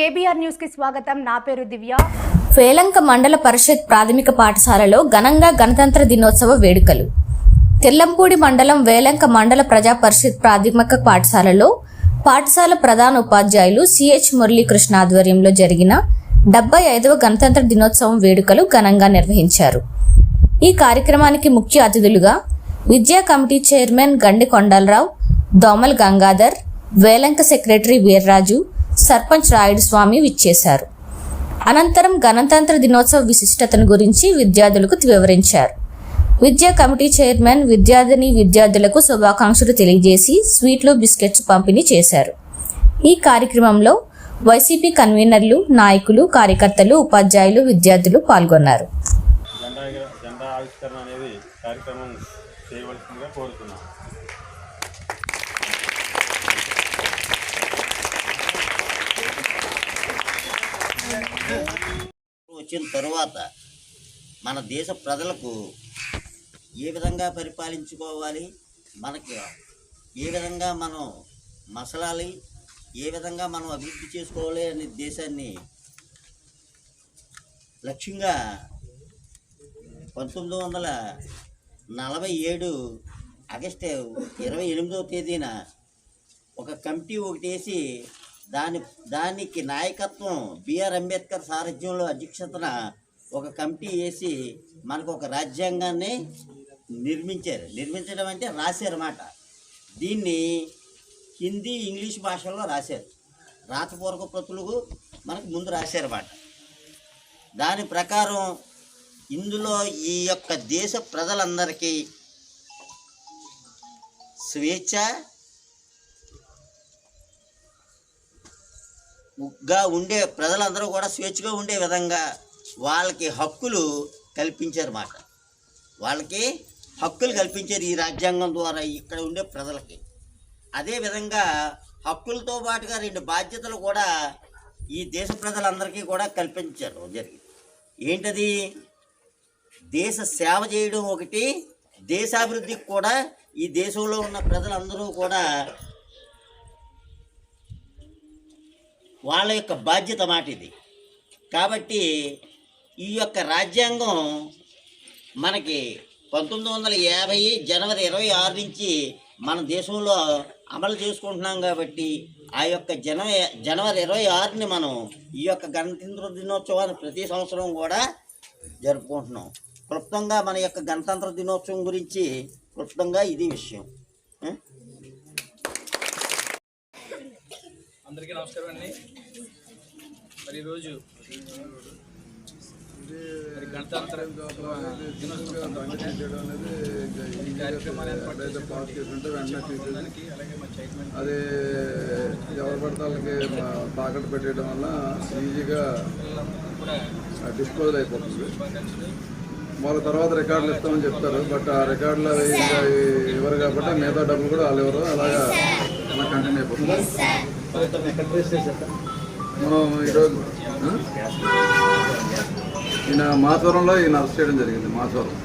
KBR న్యూస్కి స్వాగతం. నా పేరు దివ్య. వేలంక మండల పరిషత్ ప్రాథమిక పాఠశాలలో ఘనంగా గణతంత్ర దినోత్సవ వేడుకలు. తెల్లంపూడి మండలం వేలంక మండల ప్రజా పరిషత్ ప్రాథమిక పాఠశాలలో పాఠశాల ప్రధాన ఉపాధ్యాయులు సిహెచ్ మురళీకృష్ణ ఆధ్వర్యంలో జరిగిన డెబ్బై ఐదవ గణతంత్ర దినోత్సవం వేడుకలు ఘనంగా నిర్వహించారు. ఈ కార్యక్రమానికి ముఖ్య అతిథులుగా విద్యా committee chairman Gandi Kondalarao Domal Gangadhar Velanka secretary Veerraju sarpanch Rayudu Swamy విచ్చేశారు. అనంతరం గణతంత్ర దినోత్సవ విశిష్టతను గురించి విద్యార్థులకు వివరించారు. విద్యా కమిటీ చైర్మన్ విద్యార్థిని విద్యార్థులకు శుభాకాంక్షలు తెలియజేసి స్వీట్లు బిస్కెట్స్ పంపిణీ చేశారు. ఈ కార్యక్రమంలో వైసీపీ కన్వీనర్లు నాయకులు కార్యకర్తలు ఉపాధ్యాయులు విద్యార్థులు పాల్గొన్నారు. జెండా ఆవిష్కరణ అనేది కార్యక్రమం చేయవలసిందిగా కోరుతున్నాను వచ్చిన తరువాత మన దేశ ప్రజలకు ఏ విధంగా పరిపాలించుకోవాలి? మనకి ఏ విధంగా మనం మసలాలి? ఏ విధంగా మనం అభివృద్ధి చేసుకోవాలి అనే దేశాన్ని లక్ష్యంగా పంతొమ్మిది వందల నలభై ఏడు ఆగస్టు ఇరవై ఎనిమిదవ తేదీన ఒక కమిటీ ఒకటి వేసి దాని దానికి నాయకత్వం బిఆర్ అంబేద్కర్ సారథ్యంలో అధ్యక్షతన ఒక కమిటీ వేసి మనకు ఒక రాజ్యాంగాన్ని నిర్మించారు. నిర్మించడం అంటే రాశారన్నమాట దీన్ని హిందీ ఇంగ్లీష్ భాషల్లో రాశారు. రాతపూర్వక ప్రతులకు మనకు ముందు రాశారన్నమాట దాని ప్రకారం ఇందులో ఈ యొక్క దేశ ప్రజలందరికీ స్వేచ్ఛ గా ఉండే ప్రజలందరూ కూడా స్వేచ్ఛగా ఉండే విధంగా వాళ్ళకి హక్కులు కల్పించారు మాట. వాళ్ళకి హక్కులు కల్పించారు ఈ రాజ్యాంగం ద్వారా ఇక్కడ ఉండే ప్రజలకి. అదేవిధంగా హక్కులతో పాటుగా రెండు బాధ్యతలు కూడా ఈ దేశ ప్రజలందరికీ కూడా కల్పించారు జరిగింది. ఏంటది? దేశ సేవ చేయడం ఒకటి దేశాభివృద్ధికి కూడా ఈ దేశంలో ఉన్న ప్రజలందరూ కూడా వాళ్ళ యొక్క బాధ్యత మాట ఇది. కాబట్టి ఈ యొక్క రాజ్యాంగం మనకి పంతొమ్మిది వందల యాభై జనవరి ఇరవై ఆరు నుంచి మన దేశంలో అమలు చేసుకుంటున్నాం కాబట్టి ఆ యొక్క జన జనవరి ఇరవై ఆరుని మనం ఈ యొక్క గణతంత్ర దినోత్సవాన్ని ప్రతి సంవత్సరం కూడా జరుపుకుంటున్నాం. క్లుప్తంగా మన యొక్క గణతంత్ర దినోత్సవం గురించి క్లుప్తంగా ఇది విషయం ఆ? అందరికీ నమస్కారం అండి. మరి ఈరోజు మరి గణతంత్ర ఈ కార్యక్రమాన్ని ఏర్పాటు చేసినటువంటి అలాగే మా చైర్మన్ అది ఎవరు పడితే వాళ్ళకి మా- తాకట్టు పెట్టేయడం వల్ల ఈజీగా కూడా డిస్పోజల్ అయిపోతుంది. వాళ్ళ తర్వాత రికార్డులు ఇస్తామని చెప్తారు. బట్ ఆ రికార్డులు అవి ఇంకా ఇవ్వరు కాబట్టి మిగతా డబ్బులు కూడా వాళ్ళు ఇవ్వరు. అలాగా అలా కంటిన్యూ అయిపోతుంది. మనం ఈరోజు? ఈయన మాచవరంలో ఈయన అరెస్ట్ చేయడం జరిగింది మాచవరం